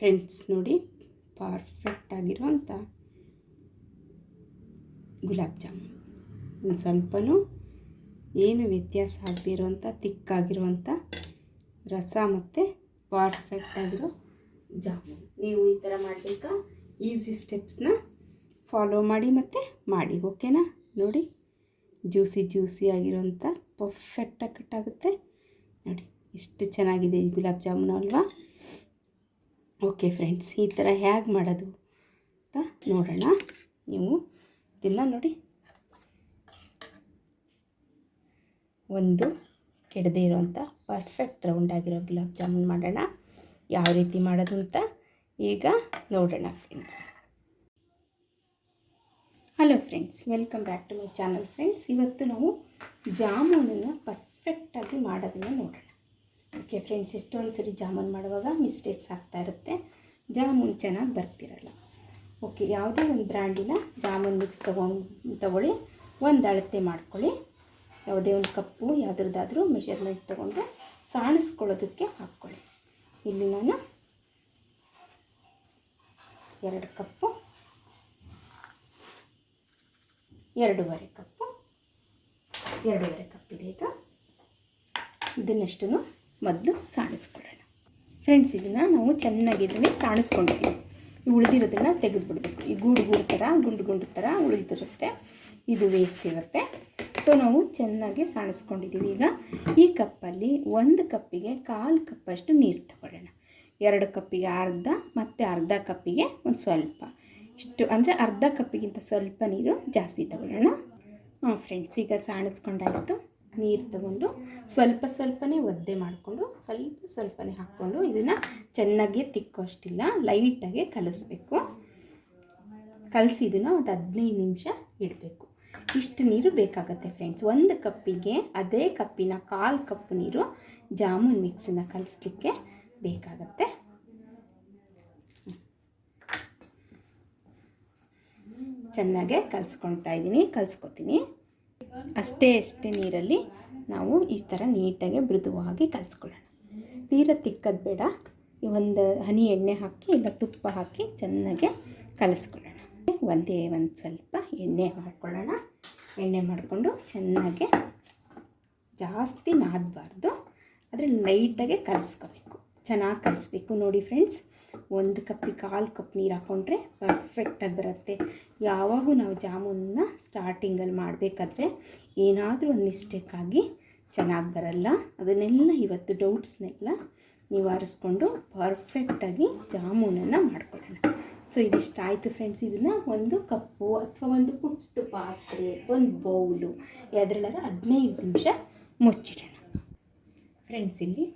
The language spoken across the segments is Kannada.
ಫ್ರೆಂಡ್ಸ್ ನೋಡಿ ಪರ್ಫೆಕ್ಟ್ ಆಗಿರುವಂಥ ಗುಲಾಬ್ ಜಾಮೂನ್. ಒಂದು ಸ್ವಲ್ಪನೂ ಏನು ವ್ಯತ್ಯಾಸ ತಿಕ್ ತಿಕ್ಕಾಗಿರುವಂಥ ರಸ ಮತ್ತು ಪರ್ಫೆಕ್ಟ್ ಆಗಿರೋ ಜಾಮೂನ್. ನೀವು ಈ ಥರ ಮಾಡಬೇಕಾ ಈಸಿ ಸ್ಟೆಪ್ಸ್ನ ಫಾಲೋ ಮಾಡಿ ಮತ್ತು ಮಾಡಿ ಓಕೆನಾ ನೋಡಿ ಜ್ಯೂಸಿ ಜ್ಯೂಸಿ ಆಗಿರೋಂಥ ಪರ್ಫೆಕ್ಟಾಗಿ ಕಟ್ಟಾಗುತ್ತೆ ನೋಡಿ, ಎಷ್ಟು ಚೆನ್ನಾಗಿದೆ ಈ ಗುಲಾಬ್ ಜಾಮೂನು ಅಲ್ವಾ? ಓಕೆ ಫ್ರೆಂಡ್ಸ್ ಈ ಥರ ಹೇಗೆ ಮಾಡೋದು ಅಂತ ನೋಡೋಣ. ನೀವು ಇದನ್ನು ನೋಡಿ. ಒಂದು ಕೆಡದೇ ಇರೋವಂಥ ಪರ್ಫೆಕ್ಟ್ ರೌಂಡ್ ಆಗಿರೋ ಗುಲಾಬ್ ಜಾಮೂನ್ ಮಾಡೋಣ. ಯಾವ ರೀತಿ ಮಾಡೋದು ಅಂತ ಈಗ ನೋಡೋಣ friends hello friends welcome back to my channel friends ಇವತ್ತು ನಾವು ಜಾಮೂನನ್ನು ಪರ್ಫೆಕ್ಟಾಗಿ ಮಾಡೋದನ್ನು ನೋಡೋಣ. ಓಕೆ ಫ್ರೆಂಡ್ಸ್ ಎಷ್ಟೊಂದು ಸರಿ ಜಾಮೂನ್ ಮಾಡುವಾಗ ಮಿಸ್ಟೇಕ್ಸ್ ಆಗ್ತಾ ಇರುತ್ತೆ. ಜಾಮೂನ್ ಚೆನ್ನಾಗಿ ಬರ್ತಿರಲ್ಲ. ಓಕೆ, ಯಾವುದೇ ಒಂದು ಬ್ರ್ಯಾಂಡಿನ ಜಾಮೂನ್ ಮಿಕ್ಸ್ ತೊಗೊಂಡು, ತೊಗೊಳ್ಳಿ. ಒಂದು ಅಳತೆ ಮಾಡ್ಕೊಳ್ಳಿ. ಯಾವುದೇ ಒಂದು ಕಪ್ಪು, ಯಾವುದ್ರದ್ದಾದರೂ ಮೆಷರ್ಮೆಂಟ್ ತೊಗೊಂಡು ಸಾಣಿಸ್ಕೊಳ್ಳೋದಕ್ಕೆ ಹಾಕ್ಕೊಳ್ಳಿ. ಇಲ್ಲಿ ನಾನು ಎರಡು ಕಪ್ಪು, ಎರಡೂವರೆ ಕಪ್ಪು, ಎರಡೂವರೆ ಕಪ್ ಇದೆ. ಇದು ಇದನ್ನಷ್ಟು ಮೊದಲು ಸಾಣಿಸ್ಕೊಳ್ಳೋಣ. ಫ್ರೆಂಡ್ಸ್ ಇದನ್ನು ನಾವು ಚೆನ್ನಾಗಿ ಇದರಲ್ಲಿ ಸಾಣಿಸ್ಕೊಂಡಿದ್ದೀವಿ ಉಳಿದಿರೋದನ್ನು ತೆಗೆದುಬಿಡ್ಬೇಕು. ಈ ಗೂಡು ಗೂಡು ಥರ ಗುಂಡು ಗುಂಡು ಥರ ಉಳಿದಿರುತ್ತೆ. ಇದು ವೇಸ್ಟ್ ಇರುತ್ತೆ. ಸೊ ನಾವು ಚೆನ್ನಾಗಿ ಸಾಣಿಸ್ಕೊಂಡಿದ್ದೀವಿ ಈಗ ಈ ಕಪ್ಪಲ್ಲಿ ಒಂದು ಕಪ್ಪಿಗೆ ಕಾಲು ಕಪ್ಪಷ್ಟು ನೀರು ತಗೊಳ್ಳೋಣ. ಎರಡು ಕಪ್ಪಿಗೆ ಅರ್ಧ, ಮತ್ತು ಅರ್ಧ ಕಪ್ಪಿಗೆ ಒಂದು ಸ್ವಲ್ಪ. ಇಷ್ಟು ಅಂದರೆ ಅರ್ಧ ಕಪ್ಪಿಗಿಂತ ಸ್ವಲ್ಪ ನೀರು ಜಾಸ್ತಿ ತಗೊಳ್ಳೋಣ. ಹಾಂ ಫ್ರೆಂಡ್ಸ್ ಈಗ ಸಾಣಿಸ್ಕೊಂಡಾಯಿತು. ನೀರು ತಗೊಂಡು ಸ್ವಲ್ಪ ಸ್ವಲ್ಪನೇ ಒದ್ದೆ ಮಾಡಿಕೊಂಡು ಸ್ವಲ್ಪ ಸ್ವಲ್ಪನೇ ಹಾಕ್ಕೊಂಡು ಇದನ್ನು ಚೆನ್ನಾಗಿ ತಿಕ್ಕೋಷ್ಟಿಲ್ಲ ಲೈಟಾಗಿ ಕಲಿಸ್ಬೇಕು. ಕಲಸಿ ಇದನ್ನು ಒಂದು ಹದಿನೈದು ನಿಮಿಷ ಇಡಬೇಕು. ಇಷ್ಟು ನೀರು ಬೇಕಾಗುತ್ತೆ ಫ್ರೆಂಡ್ಸ್ ಒಂದು ಕಪ್ಪಿಗೆ ಅದೇ ಕಪ್ಪಿನ ಕಾಲು ಕಪ್ ನೀರು ಜಾಮೂನ್ ಮಿಕ್ಸನ್ನ ಕಲಿಸ್ಲಿಕ್ಕೆ ಬೇಕಾಗತ್ತೆ. ಚೆನ್ನಾಗೆ ಕಲಿಸ್ಕೊಳ್ತಾ ಇದ್ದೀನಿ ಕಲಿಸ್ಕೊತೀನಿ. ಅಷ್ಟೇ ಅಷ್ಟೇ ನೀರಲ್ಲಿ ನಾವು ಈ ಥರ ನೀಟಾಗಿ ಮೃದುವಾಗಿ ಕಲಿಸ್ಕೊಳ್ಳೋಣ. ತೀರ ತಿಕ್ಕದು ಬೇಡ. ಒಂದು ಹನಿ ಎಣ್ಣೆ ಹಾಕಿ ಇಲ್ಲ ತುಪ್ಪ ಹಾಕಿ ಚೆನ್ನಾಗೆ ಕಲಿಸ್ಕೊಳ್ಳೋಣ. ಒಂದೇ ಒಂದು ಸ್ವಲ್ಪ ಎಣ್ಣೆ ಮಾಡ್ಕೊಳ್ಳೋಣ. ಎಣ್ಣೆ ಮಾಡಿಕೊಂಡು ಚೆನ್ನಾಗೆ ಜಾಸ್ತಿ ನಾದಬಾರ್ದು. ಆದರೆ ಲೈಟಾಗೆ ಕಲಿಸ್ಕೋಬೇಕು. ಚೆನ್ನಾಗಿ ಕಲಿಸ್ಬೇಕು ನೋಡಿ ಫ್ರೆಂಡ್ಸ್ ಒಂದು ಕಪ್ಪಿಗೆ ಕಾಲು ಕಪ್ ನೀರು ಹಾಕ್ಕೊಂಡ್ರೆ ಪರ್ಫೆಕ್ಟಾಗಿ ಬರುತ್ತೆ. ಯಾವಾಗೂ ನಾವು ಜಾಮೂನನ್ನ ಸ್ಟಾರ್ಟಿಂಗಲ್ಲಿ ಮಾಡಬೇಕಾದ್ರೆ ಏನಾದರೂ ಒಂದು ಮಿಸ್ಟೇಕ್ ಆಗಿ ಚೆನ್ನಾಗಿ ಬರಲ್ಲ. ಅದನ್ನೆಲ್ಲ ಇವತ್ತು ಡೌಟ್ಸ್ನೆಲ್ಲ ನಿವಾರಿಸ್ಕೊಂಡು ಪರ್ಫೆಕ್ಟಾಗಿ ಜಾಮೂನನ್ನು ಮಾಡ್ಕೊಳ್ಳೋಣ ಸೊ ಇದಿಷ್ಟ ಆಯಿತು ಫ್ರೆಂಡ್ಸ್ ಇದನ್ನು ಒಂದು ಕಪ್ಪು ಅಥವಾ ಒಂದು ಪುಟ್ಟು ಪಾತ್ರೆ, ಒಂದು ಬೌಲು ಯಾವುದ್ರಲ್ಲ ಹದಿನೈದು ನಿಮಿಷ ಮುಚ್ಚಿಡೋಣ. ಫ್ರೆಂಡ್ಸ್ ಇಲ್ಲಿ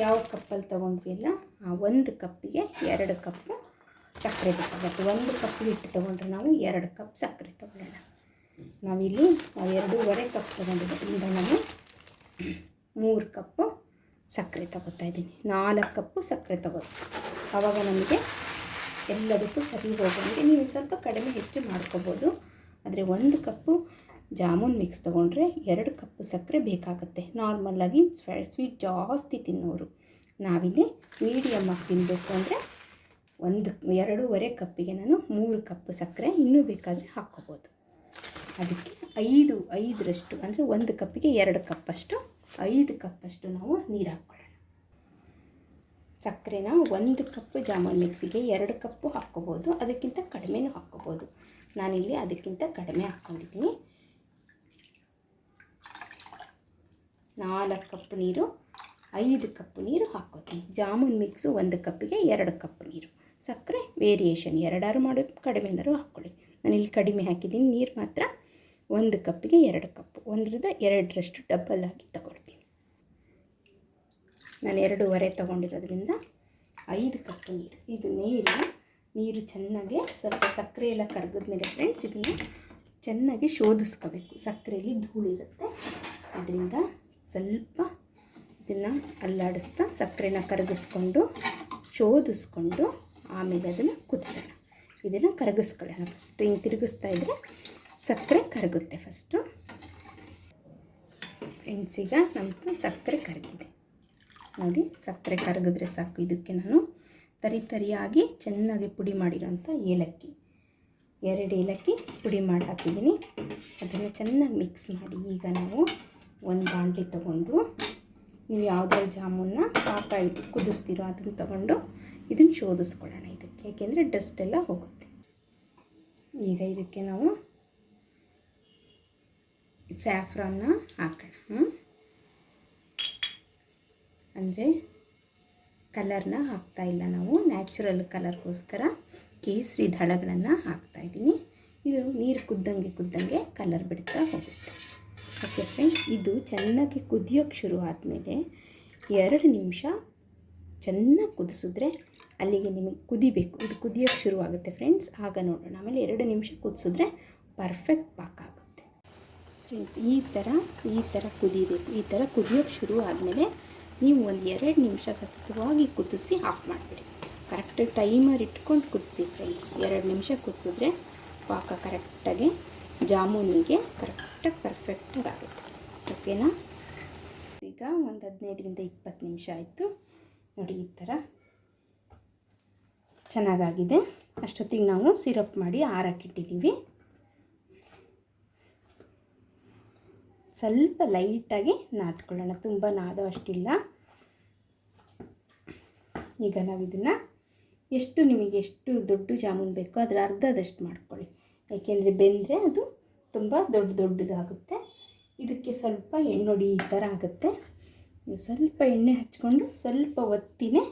ಯಾವ ಕಪ್ಪಲ್ಲಿ ತೊಗೊಂಡ್ವಿ ಅಲ್ಲ? ಆ ಒಂದು ಕಪ್ಪಿಗೆ ಎರಡು ಕಪ್ಪು ಸಕ್ಕರೆ ಬೇಕಾಗುತ್ತೆ ಒಂದು ಕಪ್ ಹಿಟ್ಟು ತೊಗೊಂಡ್ರೆ ನಾವು ಎರಡು ಕಪ್ ಸಕ್ಕರೆ ತೊಗೊಳ್ಳೋಣ. ನಾವಿಲ್ಲಿ ನಾವು ಎರಡೂವರೆ ಕಪ್ ತೊಗೊಂಡಿದ್ದರಿಂದ ನಾನು ಮೂರು ಕಪ್ಪು ಸಕ್ಕರೆ ತೊಗೋತಾ ಇದ್ದೀನಿ. ನಾಲ್ಕು ಕಪ್ಪು ಸಕ್ಕರೆ ತಗೋ ಆವಾಗ ನಮಗೆ ಎಲ್ಲದಕ್ಕೂ ಸರಿ ಹೋಗೋಂಗೆ ನೀವು ಸ್ವಲ್ಪ ಕಡಿಮೆ ಹೆಚ್ಚು ಮಾಡ್ಕೋಬೋದು. ಆದರೆ ಒಂದು ಕಪ್ಪು ಜಾಮೂನ್ ಮಿಕ್ಸ್ ತೊಗೊಂಡ್ರೆ ಎರಡು ಕಪ್ ಸಕ್ಕರೆ ಬೇಕಾಗುತ್ತೆ. ನಾರ್ಮಲಾಗಿ ಸ್ವೀಟ್ ಜಾಸ್ತಿ ತಿನ್ನೋರು. ನಾವಿಲ್ಲಿ ಮೀಡಿಯಮ್ ಆಗಿ ತಿನ್ನಬೇಕು ಅಂದರೆ ಒಂದು, ಎರಡೂವರೆ ಕಪ್ಪಿಗೆ ನಾನು ಮೂರು ಕಪ್ ಸಕ್ಕರೆ ಇನ್ನೂ ಬೇಕಾದರೆ ಹಾಕ್ಕೋಬೋದು. ಅದಕ್ಕೆ ಐದು, ಐದರಷ್ಟು ಅಂದರೆ ಒಂದು ಕಪ್ಪಿಗೆ ಎರಡು ಕಪ್ಪಷ್ಟು, ಐದು ಕಪ್ಪಷ್ಟು ನಾವು ನೀರು ಹಾಕ್ಕೊಳ್ಳೋಣ. ಸಕ್ಕರೆನ ಒಂದು ಕಪ್ಪು ಜಾಮೂನ್ ಮಿಕ್ಸಿಗೆ ಎರಡು ಕಪ್ಪು ಹಾಕ್ಕೋಬೋದು. ಅದಕ್ಕಿಂತ ಕಡಿಮೆನೂ ಹಾಕ್ಕೋಬೋದು. ನಾನಿಲ್ಲಿ ಅದಕ್ಕಿಂತ ಕಡಿಮೆ ಹಾಕ್ಕೊಂಡಿದ್ದೀನಿ. ನಾಲ್ಕು ಕಪ್ ನೀರು, ಐದು ಕಪ್ ನೀರು ಹಾಕ್ಕೋತೀನಿ. ಜಾಮೂನ್ ಮಿಕ್ಸು ಒಂದು ಕಪ್ಪಿಗೆ ಎರಡು ಕಪ್ ನೀರು. ಸಕ್ಕರೆ ವೇರಿಯೇಷನ್ ಎರಡಾರು ಮಾಡಿ ಕಡಿಮೆನಾರು ಹಾಕ್ಕೊಳ್ಳಿ. ನಾನು ಇಲ್ಲಿ ಕಡಿಮೆ ಹಾಕಿದ್ದೀನಿ, ನೀರು ಮಾತ್ರ ಒಂದು ಕಪ್ಪಿಗೆ ಎರಡು ಕಪ್ಪು ಒಂದರಿಂದ ಎರಡರಷ್ಟು ಡಬ್ಬಲ್ ಆಗಿ ತಗೊಳ್ತೀನಿ. ನಾನು ಎರಡೂವರೆ ತೊಗೊಂಡಿರೋದ್ರಿಂದ ಐದು ಕಪ್ ನೀರು. ಇದು ನೀರು ನೀರು ಚೆನ್ನಾಗಿ ಸ್ವಲ್ಪ ಸಕ್ಕರೆ ಎಲ್ಲ ಕರಗಿದ ಮೇಲೆ ಫ್ರೆಂಡ್ಸ್ ಇದನ್ನು ಚೆನ್ನಾಗಿ ಶೋಧಿಸ್ಕೋಬೇಕು. ಸಕ್ಕರೆಯಲ್ಲಿ ಧೂಳಿರುತ್ತೆ. ಅದರಿಂದ ಸ್ವಲ್ಪ ಇದನ್ನು ಅಲ್ಲಾಡಿಸ್ತಾ ಸಕ್ಕರೆನ ಕರಗಿಸ್ಕೊಂಡು, ಶೋಧಿಸ್ಕೊಂಡು ಆಮೇಲೆ ಅದನ್ನು ಕುದಿಸೋಣ. ಇದನ್ನು ಕರಗಿಸ್ಕೊಳ್ಳೋಣ ಫಸ್ಟ್ ಹಿಂಗೆ ತಿರುಗಿಸ್ತಾ ಇದ್ದರೆ ಸಕ್ಕರೆ ಕರಗುತ್ತೆ ಫಸ್ಟು ಫ್ರೆಂಡ್ಸ್ ಈಗ ನಮ್ಮದು ಸಕ್ಕರೆ ಕರಗಿದೆ. ನೋಡಿ, ಸಕ್ಕರೆ ಕರಗಿದ್ರೆ ಸಾಕು. ಇದಕ್ಕೆ ನಾನು ತರಿ ತರಿಯಾಗಿ ಚೆನ್ನಾಗಿ ಪುಡಿ ಮಾಡಿರೋಂಥ ಏಲಕ್ಕಿ. ಎರಡು ಏಲಕ್ಕಿ ಪುಡಿ ಮಾಡಿ ಹಾಕಿದ್ದೀನಿ. ಅದನ್ನು ಚೆನ್ನಾಗಿ ಮಿಕ್ಸ್ ಮಾಡಿ. ಈಗ ನಾವು ಒಂದು ಬಾಣಲಿ ತೊಗೊಂಡು ನೀವು ಯಾವುದ್ರಲ್ಲಿ ಜಾಮೂನ್ನ ಪಾಕ ಇಟ್ಟು ಕುದಿಸ್ತೀರೋ ಅದನ್ನು ತೊಗೊಂಡು ಇದನ್ನು ಶೋಧಿಸ್ಕೊಳ್ಳೋಣ ಇದಕ್ಕೆ. ಏಕೆಂದರೆ ಡಸ್ಟ್ ಎಲ್ಲ ಹೋಗುತ್ತೆ. ಈಗ ಇದಕ್ಕೆ ನಾವು ಸ್ಯಾಫ್ರಾನ್ನ ಹಾಕೋಣ ಅಂದರೆ ಕಲರ್ನ ಹಾಕ್ತಾ ಇಲ್ಲ ನಾವು. ನ್ಯಾಚುರಲ್ ಕಲರ್ಗೋಸ್ಕರ ಕೇಸರಿ ದಳಗಳನ್ನು ಹಾಕ್ತಾಯಿದ್ದೀನಿ ಇದು ನೀರು ಕುದ್ದಂಗೆ ಕುದ್ದಂಗೆ ಕಲರ್ ಬಿಡ್ತಾ ಹೋಗುತ್ತೆ. ಓಕೆ ಫ್ರೆಂಡ್ಸ್ ಇದು ಚೆನ್ನಾಗಿ ಕುದಿಯೋಕ್ಕೆ ಶುರು ಆದಮೇಲೆ ಎರಡು ನಿಮಿಷ ಚೆನ್ನಾಗಿ ಕುದಿಸಿದ್ರೆ ಅಲ್ಲಿಗೆ ನಿಮಗೆ ಕುದಿಬೇಕು. ಇದು ಕುದಿಯೋಕ್ಕೆ ಶುರು ಆಗುತ್ತೆ ಫ್ರೆಂಡ್ಸ್ ಆಗ ನೋಡೋಣ. ಆಮೇಲೆ ಎರಡು ನಿಮಿಷ ಕುದಿಸಿದ್ರೆ ಪರ್ಫೆಕ್ಟ್ ಪಾಕ ಆಗುತ್ತೆ. ಫ್ರೆಂಡ್ಸ್ ಈ ಥರ ಈ ಥರ ಕುದಿಬೇಕು. ಈ ಥರ ಕುದಿಯೋಕ್ಕೆ ಶುರು ಆದಮೇಲೆ ನೀವು ಒಂದು ಎರಡು ನಿಮಿಷ ಸತತವಾಗಿ ಕುದಿಸಿ ಆಫ್ ಮಾಡಿಬಿಡಿ. ಕರೆಕ್ಟ್ ಟೈಮರ್ ಇಟ್ಕೊಂಡು ಕುದಿಸಿ ಫ್ರೆಂಡ್ಸ್ ಎರಡು ನಿಮಿಷ ಕುದಿಸಿದ್ರೆ ಪಾಕ ಕರೆಕ್ಟಾಗಿ ಜಾಮೂನಿಗೆ ಕರೆಕ್ಟಾಗಿ ಪರ್ಫೆಕ್ಟಾಗಿ ಆಗುತ್ತೆ. ಓಕೆನಾ ಈಗ ಒಂದು ಹದಿನೈದರಿಂದ ಇಪ್ಪತ್ತು ನಿಮಿಷ ಆಯಿತು. ನೋಡಿ ಈ ಥರ ಚೆನ್ನಾಗಾಗಿದೆ. ಅಷ್ಟೊತ್ತಿಗೆ ನಾವು ಸಿರಪ್ ಮಾಡಿ ಆರಕ್ಕಿಟ್ಟಿದ್ದೀವಿ ಸ್ವಲ್ಪ ಲೈಟಾಗಿ ನಾದ್ಕೊಳ್ಳೋಣ. ತುಂಬ ನಾದೋ ಅಷ್ಟಿಲ್ಲ. ಈಗ ನಾವು ಇದನ್ನು ಎಷ್ಟು ನಿಮಗೆ ಎಷ್ಟು ದೊಡ್ಡ ಜಾಮೂನ್ ಬೇಕೋ ಅದರ ಅರ್ಧದಷ್ಟು ಮಾಡ್ಕೊಳ್ಳಿ. ಯಾಕೆಂದರೆ ಬೆಂದರೆ ಅದು ತುಂಬ ದೊಡ್ಡ ದೊಡ್ಡದಾಗುತ್ತೆ. ಇದಕ್ಕೆ ಸ್ವಲ್ಪ ಎಣ್ಣೊಡಿ ಈ ಥರ ಆಗುತ್ತೆ. ಸ್ವಲ್ಪ ಎಣ್ಣೆ ಹಚ್ಕೊಂಡು ಸ್ವಲ್ಪ ಒತ್ತಿನೇ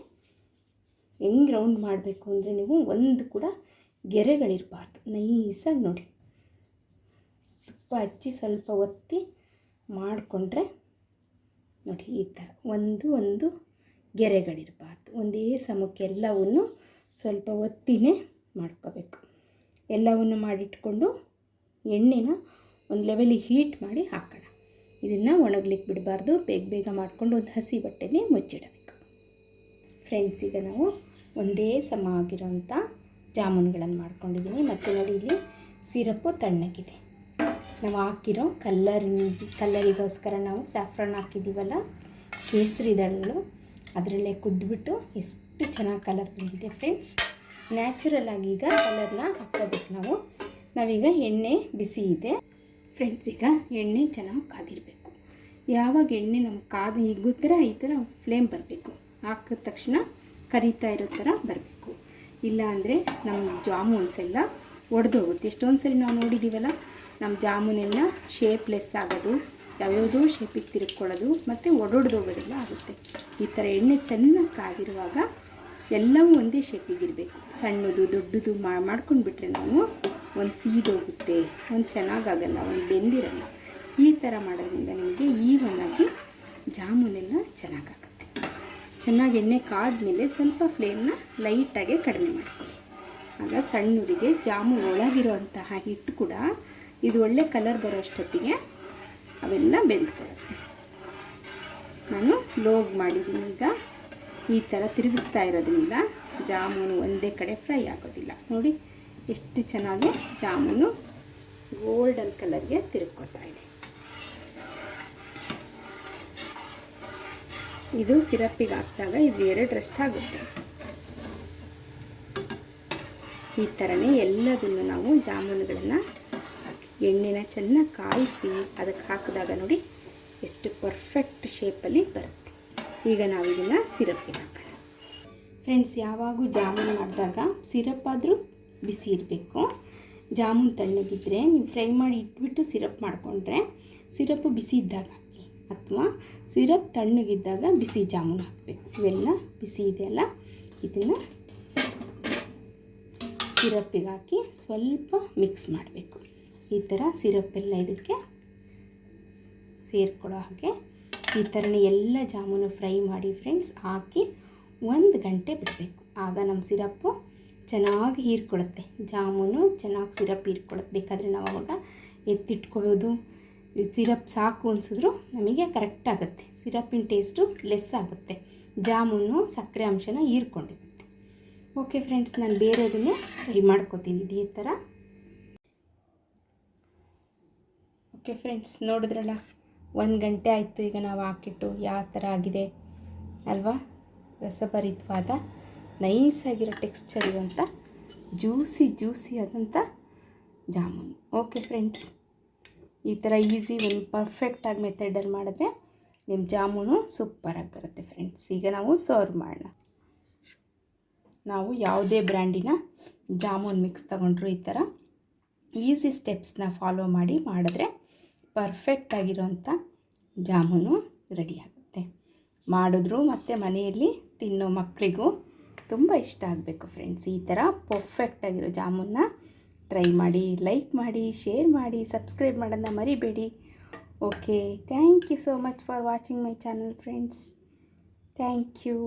ಹೆಂಗೆ ರೌಂಡ್ ಮಾಡಬೇಕು ಅಂದರೆ ನೀವು ಒಂದು ಕೂಡ ಗೆರೆಗಳಿರಬಾರ್ದು. ನೈಸಾಗಿ ನೋಡಿ. ತುಪ್ಪ ಹಚ್ಚಿ ಸ್ವಲ್ಪ ಒತ್ತಿ ಮಾಡಿಕೊಂಡ್ರೆ ನೋಡಿ ಈ ಥರ ಒಂದು ಒಂದು ಗೆರೆಗಳಿರಬಾರ್ದು. ಒಂದೇ ಸಮಕ್ಕೆ ಎಲ್ಲವನ್ನು ಸ್ವಲ್ಪ ಒತ್ತಿನೇ ಮಾಡ್ಕೋಬೇಕು. ಎಲ್ಲವನ್ನು ಮಾಡಿಟ್ಕೊಂಡು ಎಣ್ಣೆನ ಒಂದು ಲೆವೆಲಿಗೆ ಹೀಟ್ ಮಾಡಿ ಹಾಕೋಣ. ಇದನ್ನು ಒಣಗ್ಲಿಕ್ಕೆ ಬಿಡಬಾರ್ದು. ಬೇಗ ಬೇಗ ಮಾಡಿಕೊಂಡು ಒಂದು ಹಸಿ ಬಟ್ಟೆಲಿ ಮುಚ್ಚಿಡಬೇಕು. ಫ್ರೆಂಡ್ಸ್ ಈಗ ನಾವು ಒಂದೇ ಸಮ ಆಗಿರೋಂಥ ಜಾಮೂನ್ಗಳನ್ನು ಮಾಡ್ಕೊಂಡಿದ್ದೀನಿ ಮತ್ತು ನೋಡಿ ಇಲ್ಲಿ ಸಿರಪ್ಪು ತಣ್ಣಗಿದೆ. ನಾವು ಹಾಕಿರೋ ಕಲ್ಲರಿ ಕಲ್ಲರಿಗೋಸ್ಕರ ನಾವು ಸ್ಯಾಫ್ರಾನ್ ಹಾಕಿದ್ದೀವಲ್ಲ ಕೇಸರಿ ದಳಗಳು, ಅದರಲ್ಲೇ ಕುದ್ದುಬಿಟ್ಟು ಎಷ್ಟು ಚೆನ್ನಾಗಿ ಕಲರ್ ಬಂದಿದೆ ಫ್ರೆಂಡ್ಸ್ ನ್ಯಾಚುರಲ್ ಆಗಿ ಈಗ ಕಲರ್ನ ಹಾಕೋಬೇಕು ನಾವು. ನಾವೀಗ ಎಣ್ಣೆ ಬಿಸಿ ಇದೆ. ಫ್ರೆಂಡ್ಸ್ ಈಗ ಎಣ್ಣೆ ಚೆನ್ನಾಗಿ ಕಾದಿರಬೇಕು. ಯಾವಾಗ ಎಣ್ಣೆ ನಮ್ಗೆ ಕಾದು ಈಗ ಗೊತ್ತರ ಈ ಥರ ಫ್ಲೇಮ್ ಬರಬೇಕು. ಹಾಕಿದ ತಕ್ಷಣ ಕರಿತಾ ಇರೋ ಥರ ಬರಬೇಕು. ಇಲ್ಲ ಅಂದರೆ ನಮ್ಮ ಜಾಮೂನ್ಸ್ ಎಲ್ಲ ಒಡೆದೋಗುತ್ತೆ. ಎಷ್ಟೊಂದು ಸರಿ ನಾವು ನೋಡಿದ್ದೀವಲ್ಲ ನಮ್ಮ ಜಾಮೂನೆಲ್ಲ ಶೇಪ್ಲೆಸ್ ಆಗೋದು ಯಾವ್ಯಾವುದೋ ಶೇಪಿಗೆ ತಿರುಗ್ಕೊಳ್ಳೋದು, ಮತ್ತು ಒಡೊಡ್ದೋಗೋದೆಲ್ಲ ಆಗುತ್ತೆ. ಈ ಥರ ಎಣ್ಣೆ ಚೆನ್ನಾಗಿ ಕಾದಿರುವಾಗ ಎಲ್ಲವೂ ಒಂದೇ ಶೇಪಿಗಿರಬೇಕು ಸಣ್ಣದು, ದೊಡ್ಡದು ಮಾಡ್ಕೊಂಡು ಬಿಟ್ಟರೆ ನಾವು ಒಂದು ಸೀದೋಗುತ್ತೆ, ಒಂದು ಚೆನ್ನಾಗಾಗಲ್ಲ, ಒಂದು ಬೆಂದಿರಲ್ಲ. ಈ ಥರ ಮಾಡೋದ್ರಿಂದ ನಿಮಗೆ ಈವನಾಗಿ ಜಾಮೂನೆಲ್ಲ ಚೆನ್ನಾಗಾಗುತ್ತೆ. ಚೆನ್ನಾಗಿ ಎಣ್ಣೆ ಕಾದ್ಮೇಲೆ ಸ್ವಲ್ಪ ಫ್ಲೇಮ್ನ ಲೈಟಾಗೆ ಕಡಿಮೆ ಮಾಡ್ಕೊಳ್ಳಿ. ಆಗ ಸಣ್ಣೂರಿಗೆ ಜಾಮೂನ್ ಒಳಗಿರುವಂತಹ ಹಿಟ್ಟು ಕೂಡ ಇದು ಒಳ್ಳೆ ಕಲರ್ ಬರೋ ಅಷ್ಟೊತ್ತಿಗೆ ಅವೆಲ್ಲ ಬೆಂದ್ಕೊಳ್ಳುತ್ತೆ. ನಾನು ಲೋಗ್ ಮಾಡಿದ್ದೀನಿ ಈಗ. ಈ ಥರ ತಿರುಗಿಸ್ತಾ ಇರೋದ್ರಿಂದ ಜಾಮೂನು ಒಂದೇ ಕಡೆ ಫ್ರೈ ಆಗೋದಿಲ್ಲ. ನೋಡಿ, ಎಷ್ಟು ಚೆನ್ನಾಗಿ ಜಾಮೂನು ಗೋಲ್ಡನ್ ಕಲರ್ಗೆ ತಿರುಗ್ಕೋತಾ ಇದೆ. ಇದು ಸಿರಪ್ಪಿಗೆ ಹಾಕಿದಾಗ ಇದು ಎರಡರಷ್ಟು ಆಗುತ್ತೆ. ಈ ಥರನೇ ಎಲ್ಲದನ್ನು ನಾವು ಜಾಮೂನುಗಳನ್ನು ಎಣ್ಣೆನ ಚೆನ್ನಾಗಿ ಕಾಯಿಸಿ ಅದಕ್ಕೆ ಹಾಕಿದಾಗ ನೋಡಿ, ಎಷ್ಟು ಪರ್ಫೆಕ್ಟ್ ಶೇಪಲ್ಲಿ ಬರುತ್ತೆ. ಈಗ ನಾವು ಇದನ್ನು ಸಿರಪ್ಗೆ ಹಾಕೋಣ ಫ್ರೆಂಡ್ಸ್ ಯಾವಾಗೂ ಜಾಮೂನ್ ಮಾಡಿದಾಗ ಸಿರಪ್ ಆದರೂ ಬಿಸಿ ಇರಬೇಕು. ಜಾಮೂನ್ ತಣ್ಣಗಿದ್ದರೆ ನೀವು ಫ್ರೈ ಮಾಡಿ ಇಟ್ಬಿಟ್ಟು ಸಿರಪ್ ಮಾಡಿಕೊಂಡ್ರೆ ಸಿರಪ್ ಬಿಸಿ ಇದ್ದಾಗ ಹಾಕಿ. ಅಥವಾ ಸಿರಪ್ ತಣ್ಣಗಿದ್ದಾಗ ಬಿಸಿ ಜಾಮೂನ್ ಹಾಕಬೇಕು. ಇವೆಲ್ಲ ಬಿಸಿ ಇದೆಯಲ್ಲ ಇದನ್ನು ಸಿರಪ್ಪಿಗೆ ಹಾಕಿ ಸ್ವಲ್ಪ ಮಿಕ್ಸ್ ಮಾಡಬೇಕು. ಈ ಥರ ಸಿರಪ್ಪೆಲ್ಲ ಇದಕ್ಕೆ ಸೇರಿಕೊಡೋ ಹಾಗೆ ಈ ಥರನೇ ಎಲ್ಲ ಜಾಮೂನು ಫ್ರೈ ಮಾಡಿ ಫ್ರೆಂಡ್ಸ್ ಹಾಕಿ ಒಂದು ಗಂಟೆ ಬಿಡಬೇಕು. ಆಗ ನಮ್ಮ ಸಿರಪ್ಪು ಚೆನ್ನಾಗಿ ಹೀರ್ಕೊಳುತ್ತೆ ಜಾಮೂನು ಚೆನ್ನಾಗಿ ಸಿರಪ್ ಹೀರ್ಕೊಳುತ್ತೆ ಬೇಕಾದರೆ ನಾವು ಅವಾಗ ಎತ್ತಿಟ್ಕೋಬೋದು. ಸಿರಪ್ ಸಾಕು ಅನಿಸಿದ್ರು ನಮಗೆ ಕರೆಕ್ಟ್ ಆಗುತ್ತೆ. ಸಿರಪ್ಪಿನ ಟೇಸ್ಟು ಲೆಸ್ ಆಗುತ್ತೆ. ಜಾಮೂನು ಸಕ್ಕರೆ ಅಂಶನ ಹೀರ್ಕೊಂಡಿರುತ್ತೆ. ಓಕೆ ಫ್ರೆಂಡ್ಸ್ ನಾನು ಬೇರೆದನ್ನೇ ಫ್ರೈ ಮಾಡ್ಕೋತೀನಿ ಇದೇ ಥರ. ಓಕೆ ಫ್ರೆಂಡ್ಸ್ ನೋಡಿದ್ರಲ್ಲ? ಒಂದು ಗಂಟೆ ಆಯಿತು ಈಗ ನಾವು ಹಾಕಿಟ್ಟು ಯಾವ ಥರ ಆಗಿದೆ ಅಲ್ವಾ? ರಸಭರಿತವಾದ ನೈಸಾಗಿರೋ ಟೆಕ್ಸ್ಚರ್ ಇರುವಂಥ ಜ್ಯೂಸಿ ಜ್ಯೂಸಿ ಆದಂಥ ಜಾಮೂನು. ಓಕೆ ಫ್ರೆಂಡ್ಸ್ ಈ ಥರ ಈಸಿ ಒಂದು ಪರ್ಫೆಕ್ಟಾಗಿ ಮೆಥಡಲ್ಲಿ ಮಾಡಿದ್ರೆ ನಿಮ್ಮ ಜಾಮೂನು ಸೂಪರಾಗಿ ಬರುತ್ತೆ ಫ್ರೆಂಡ್ಸ್ ಈಗ ನಾವು ಸರ್ವ್ ಮಾಡೋಣ. ನಾವು ಯಾವುದೇ ಬ್ರ್ಯಾಂಡಿನ ಜಾಮೂನ್ ಮಿಕ್ಸ್ ತಗೊಂಡ್ರು ಈ ಥರ ಈಸಿ ಸ್ಟೆಪ್ಸ್ನ ಫಾಲೋ ಮಾಡಿ ಮಾಡಿದ್ರೆ ಪರ್ಫೆಕ್ಟ್ ಆಗಿರೋಂಥ ಜಾಮೂನು ರೆಡಿ ಆಗುತ್ತೆ. ಮಾಡಿದ್ರು ಮತ್ತು ಮನೆಯಲ್ಲಿ ತಿನ್ನೋ ಮಕ್ಕಳಿಗೂ ತುಂಬ ಇಷ್ಟ ಆಗಬೇಕು ಫ್ರೆಂಡ್ಸ್ ಈ ಥರ ಪರ್ಫೆಕ್ಟ್ ಆಗಿರೋ ಜಾಮೂನ್ನ ಟ್ರೈ ಮಾಡಿ ಲೈಕ್ ಮಾಡಿ ಶೇರ್ ಮಾಡಿ ಸಬ್ಸ್ಕ್ರೈಬ್ ಮಾಡೋದನ್ನ ಮರಿಬೇಡಿ. Okay thank you so much for watching my channel friends thank you